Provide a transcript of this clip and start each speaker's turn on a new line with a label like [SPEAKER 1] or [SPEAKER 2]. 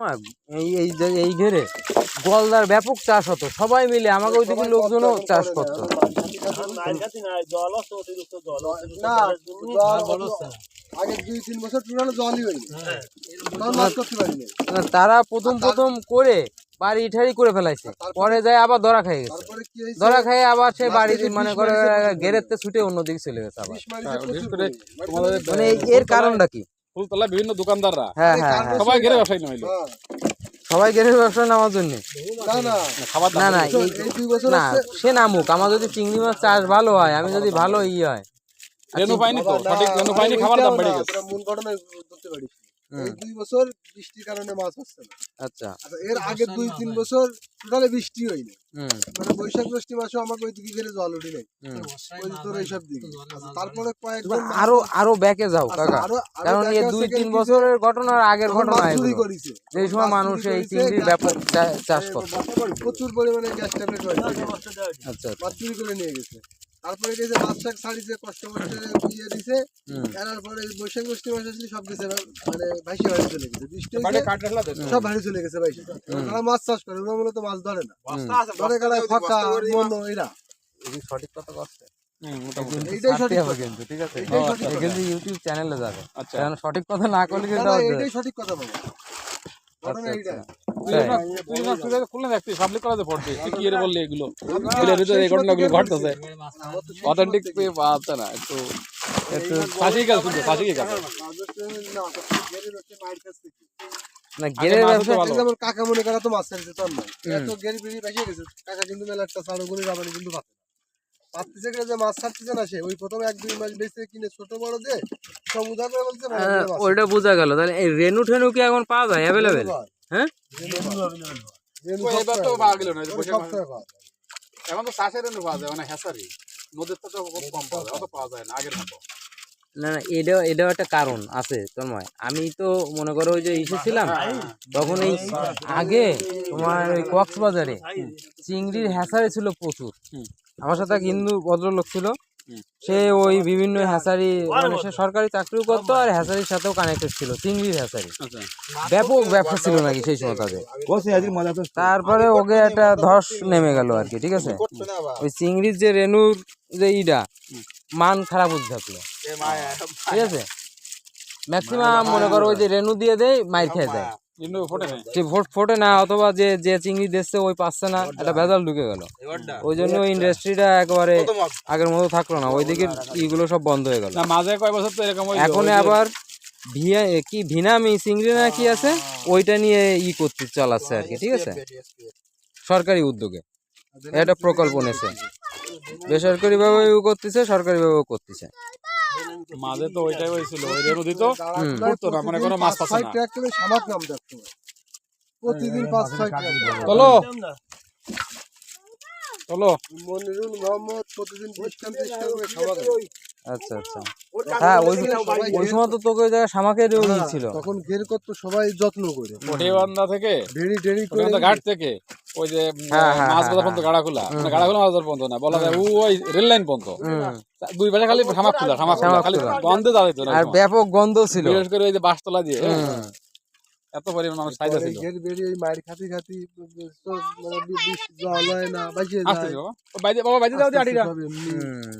[SPEAKER 1] হ্যাঁ, এই এই এই ঘেরে গলদার ব্যাপক চাষ হতো। সবাই মিলে আমাকে ওইদিকে লোকজনও চাষ করতো।
[SPEAKER 2] না জল আগে দুই তিন বছর পুরানো জলই হয়নি তাও মাছ করতে পারিনি।
[SPEAKER 1] না, তারা প্রথম প্রথম করে বাড়ি ঠাড়ি করে ফেলাইছে। পরে যায় আবার ধরা খেয়ে গেছে।
[SPEAKER 2] তারপরে কি
[SPEAKER 1] ধরা খেয়ে আবার সে বাড়িতে
[SPEAKER 2] মাঝখানে
[SPEAKER 1] মানে করে গেরেতে ছুটে অন্যদিকে চলে গেছে আবার।
[SPEAKER 3] হ্যাঁ,
[SPEAKER 1] মানে এই- এর কারণটা কি?
[SPEAKER 3] ফুলতলা বিভিন্ন দোকানদাররা।
[SPEAKER 1] হ্যাঁ হ্যাঁ হ্যাঁ।
[SPEAKER 3] সবাই ঘেরে ব্যবসায়ী নইল
[SPEAKER 1] সবাই গেলে ব্যবসা নামার জন্য।
[SPEAKER 2] না না।
[SPEAKER 1] না সে নামুক। আমার যদি চিংড়ি মাছ চাষ ভালো হয় আমি যদি ভালো ই হয়।
[SPEAKER 3] রেনু পাইনি তো? সঠিক রেনু পাইনি খাবার দাম বেড়ে গেছে।
[SPEAKER 2] এই দুই বছর বৃষ্টির কারণে মাছ হচ্ছে না।
[SPEAKER 1] আচ্ছা।
[SPEAKER 2] আচ্ছা এর আগে দুই তিন বছর টোটালে বৃষ্টি হয়নি। মানে বৈশাখ জ্যৈষ্ঠ মাসে আমাকে ওই দিকে গেলে জল উঠি নাই। ওই তোর এইসব দিকে আচ্ছা, তারপরে কয়েকজন
[SPEAKER 1] আরও আরও ব্যাকে যাও
[SPEAKER 2] আচ্ছা,
[SPEAKER 1] কাকা।
[SPEAKER 2] আরো- আরও
[SPEAKER 1] কারণ এই দুই তিন বছরের ঘটনার আগের ঘটনা
[SPEAKER 2] চুরি করেছে।
[SPEAKER 1] যেই সময় মানুষ এই
[SPEAKER 2] করেছে,
[SPEAKER 1] চিংড়ির ব্যাপক চাষ করতো।
[SPEAKER 2] প্রচুর পরিমাণে গ্যাস ট্যাবলেট হয়েছে।
[SPEAKER 1] আচ্ছা আচ্ছা।
[SPEAKER 2] মাছ চুরি করে নিয়ে গেছে। তারপরে শাক ছাড়িছে কষ্ট দিয়ে দিছে এরার পরে বৈশাখ জ্যৈষ্ঠ মাস আসলে সব গেছে মানে ভাইসে চলে গেছে। বৃষ্টি সব চলে গেছে ভাইসে তারা মাছ চাষ করে ওরা মূলত মাছ ধরে না। ধরে গেলায় ফাঁকা মনো এরা।
[SPEAKER 1] সঠিক কথা করছে
[SPEAKER 2] সঠিক কথা।
[SPEAKER 1] যাবে।
[SPEAKER 3] আচ্ছা।
[SPEAKER 1] সঠিক কথা না করলে
[SPEAKER 2] সঠিক কথা বলো।
[SPEAKER 1] আচ্ছা,
[SPEAKER 2] এইটা
[SPEAKER 1] আচ্ছা।
[SPEAKER 3] না- না অথেন্টিক না একটু গেল গেল
[SPEAKER 1] না গেরের ব্যবসা
[SPEAKER 2] কাকা মনে করা তো মাছ ছাড়ছে তোর নয়
[SPEAKER 1] হুম।
[SPEAKER 2] এত গেরি বেশি গেছে কাকা কিন্তু মেলা একটা চাড়ো করে যাবানি কিন্তু পাচ্ছে যে মাছ ছাড়তেছে না সে ওই প্রথম এক দুই মাস বেঁচে কিনে ছোট বড় যে সব করে বলছে
[SPEAKER 1] হ্যাঁ। ওইটা বোঝা গেল তাহলে এই রেনু ঠেনু কি এখন পাওয়া যায় অ্যাভেলেবেল। হ্যাঁ?
[SPEAKER 3] এবার তো পাওয়া গেল না
[SPEAKER 2] যায়।
[SPEAKER 3] এখন তো চাষের রেনু পাওয়া যায় মানে হ্যাসারি নদীর তো খুব কম পাওয়া যায় অত পাওয়া যায় না আগের মতো
[SPEAKER 1] না না এটাও এটাও একটা কারণ আছে তন্ময় আমি তো মনে করো ওই যে ইসে ছিলাম তখন এই আগে তোমার ওই কক্সবাজারে চিংড়ির হ্যাসারি ছিল প্রচুর আমার সাথে এক হিন্দু ভদ্রলোক ছিল। সে ওই বিভিন্ন হ্যাসারি মানে সে সরকারি চাকরিও করতো আর হ্যাসারির সাথেও কানেক্টেড ছিল চিংড়ির হ্যাসারি।
[SPEAKER 3] আচ্ছা।
[SPEAKER 1] ব্যাপক ব্যবসা ছিল নাকি সেই সময় তাদের। তারপরে ওকে একটা ধস নেমে গেল আর কি ঠিক আছে? ওই চিংড়ির যে রেনুর যে ইডা মান খারাপ হতে থাকল ঠিক আছে? ম্যাক্সিমাম মনে করো ওই যে রেনু দিয়ে দেয় মাইর খেয়ে দেয়।
[SPEAKER 3] ফোটে
[SPEAKER 1] ভোট ফোটে না অথবা যে যে চিংড়ি দিচ্ছে ওই পাচ্ছে না একটা ভেজাল ঢুকে গেল। ওই জন্য ওই ইন্ডাস্ট্রিটা একেবারে আগের মতো থাকল না ওইদিকে ইগুলো সব বন্ধ হয়ে গেল।
[SPEAKER 3] মাঝে কয় বছর তো এরকম
[SPEAKER 1] এখন আবার ভিয়া কি ভিনামি চিংড়ি না কি আছে ওইটা নিয়ে ই করতে চালাচ্ছে আর কি ঠিক আছে? সরকারি উদ্যোগে। এটা প্রকল্প নেছে বেসরকারি ভাবেও করতেছে সরকারি ভাবেও করতেছে।
[SPEAKER 3] মাঝে তো ওইটাই হয়েছিল ওই দিত
[SPEAKER 1] হুম।
[SPEAKER 3] করতো না, মনে করো মাছ পাচ্ছে না।
[SPEAKER 2] ট্রাক করে সামাক নাম দেখতো প্রতিদিন পাঁচ ছয় ট্রাক
[SPEAKER 3] চলো। চলো।
[SPEAKER 2] মনিরুল মোহাম্মদ প্রতিদিন বিশ টান ত্রিশ টান করে সামাক
[SPEAKER 1] আচ্ছা আচ্ছা। হ্যাঁ ওই ওই সময় তো তোকে ওই জায়গায় ছিল
[SPEAKER 2] তখন ঘের করতো সবাই যত্ন করে।
[SPEAKER 3] ওটিবান্ধা থেকে?
[SPEAKER 2] ভেড়ি টেড়ি করে
[SPEAKER 3] ঘাট থেকে? ওই যে
[SPEAKER 1] হ্যাঁ, হ্যাঁ,
[SPEAKER 3] মাছ
[SPEAKER 1] হ্যাঁ,
[SPEAKER 3] বাজার পর্যন্ত গাড়া খোলা মানে গাড়া খোলা মাছ বাজার পর্যন্ত না বলা যায় ওই রেল লাইন পর্যন্ত। দুই পাশে খালি সামাক খোলা সামাক খোলা খালি গন্ধে দাঁড়াইতো না
[SPEAKER 1] আর ব্যাপক গন্ধ ছিল।
[SPEAKER 3] বিশেষ করে ওই যে বাসতলা দিয়ে। এত পরিমাণ মানুষ চাহিদা ছিল।
[SPEAKER 2] ঘের বেড়ি ওই মায়ের খাতি খাতি মানে বিষ জল হয় না বাঁচিয়ে যায়।
[SPEAKER 3] বাবা। বাইরে বাবা বাইরে দাও।
[SPEAKER 1] হুম।